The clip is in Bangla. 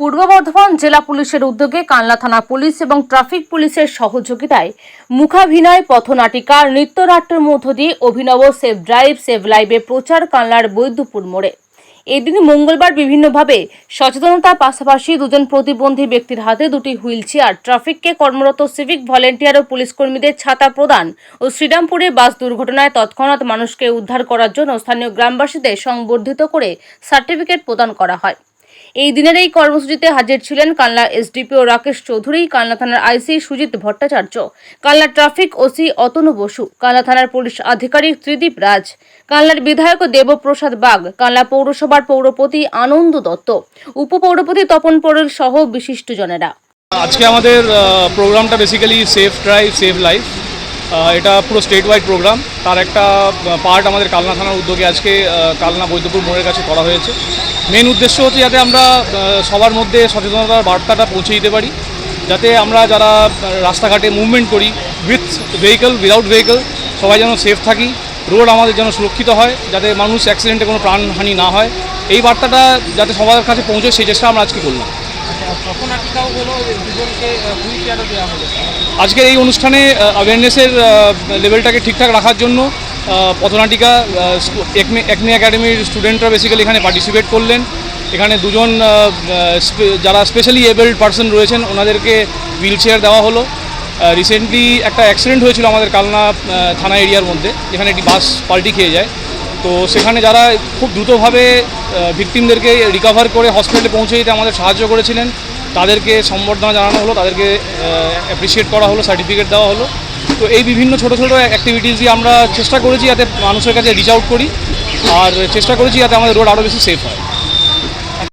পূর্ব বর্ধমান জেলা পুলিশের উদ্যোগে কানলা থানা পুলিশ এবং ট্রাফিক পুলিশের সহযোগিতায় মুখাভিনয় পথনাটিকা, নৃত্যনাট্যের মধ্য দিয়ে অভিনব সেভ ড্রাইভ, সেভ লাইভে প্রচার কানলার বৈদ্যপুর মোড়ে। এদিন মঙ্গলবার বিভিন্নভাবে সচেতনতার পাশাপাশি দুজন প্রতিবন্ধী ব্যক্তির হাতে দুটি হুইল চেয়ার, ট্রাফিককে কর্মরত সিভিক ভলেন্টিয়ার ও পুলিশ কর্মীদের ছাতা প্রদান ও শ্রীরামপুরে বাস দুর্ঘটনায় তৎক্ষণাৎ মানুষকে উদ্ধার করার জন্য স্থানীয় গ্রামবাসীদের সংবর্ধিত করে সার্টিফিকেট প্রদান করা হয়। এই দিনের এই কর্মসূচিতে হাজির ছিলেন কালনা এসডিপিও রাকেশ চৌধুরী, কালনা থানার IC Sujit Bhattacharya, Kalna traffic OC Atanu Basu, Kalna থানার পুলিশ আধিকারিক ত্রিদীপ রাজ, কালনার বিধায়ক দেবপ্রসাদ বাগ, কালনা পৌরসভার পৌরপতি আনন্দ দত্ত, উপপৌরপতি তপন পোড়েল সহ বিশিষ্টজনেরা। আজকে আমাদের প্রোগ্রামটা basically safe drive save life এটা পুরো স্টেট ওয়াইড প্রোগ্রাম তার একটা পার্ট আমাদের কালনা থানার উদ্যোগে আজকে কালনা বৈদ্যপুর মোড়ের কাছে করা হয়েছে। মেন উদ্দেশ্য হচ্ছে যাতে আমরা সবার মধ্যে সচেতনতার বার্তাটা পৌঁছে দিতে পারি। যাতে আমরা যারা রাস্তাঘাটে মুভমেন্ট করি উইথ ভেহিকল উইদাউট ভেহিকল সবাই যেন সেফ থাকি। রোড আমাদের যেন সুরক্ষিত হয়, যাতে মানুষ অ্যাক্সিডেন্টে কোনো প্রাণহানি না হয়। এই বার্তাটা যাতে সবার কাছে পৌঁছে, সেই চেষ্টা আমরা আজকে করলাম। আজকের এই অনুষ্ঠানে অ্যাওয়ারনেসের লেভেলটাকে ঠিকঠাক রাখার জন্য পথনাটিকা একমি একাডেমির স্টুডেন্টরা বেসিক্যালি এখানে পার্টিসিপেট করলেন। এখানে দুজন যারা স্পেশালি এবল্ড পার্সন রয়েছেন, ওনাদেরকে হুইল চেয়ার দেওয়া হলো। রিসেন্টলি একটা অ্যাক্সিডেন্ট হয়েছিল আমাদের কালনা থানা এরিয়ার মধ্যে, যেখানে একটি বাস পাল্টি খেয়ে যায়। তো সেখানে যারা খুব দ্রুতভাবে ভিকটিমদেরকে রিকভার করে হসপিটালে পৌঁছে দিতে আমাদের সাহায্য করেছিলেন, তাদেরকে সম্বর্ধনা জানানো হলো, তাদেরকে অ্যাপ্রিসিয়েট করা হলো সার্টিফিকেট দেওয়া হলো। তো এই বিভিন্ন ছোট ছোট অ্যাক্টিভিটিস দিয়ে আমরা চেষ্টা করেছি যাতে মানুষের কাছে রিচ আউট করি, আর চেষ্টা করেছি যাতে আমাদের রোড আরও বেশি সেফ হয়।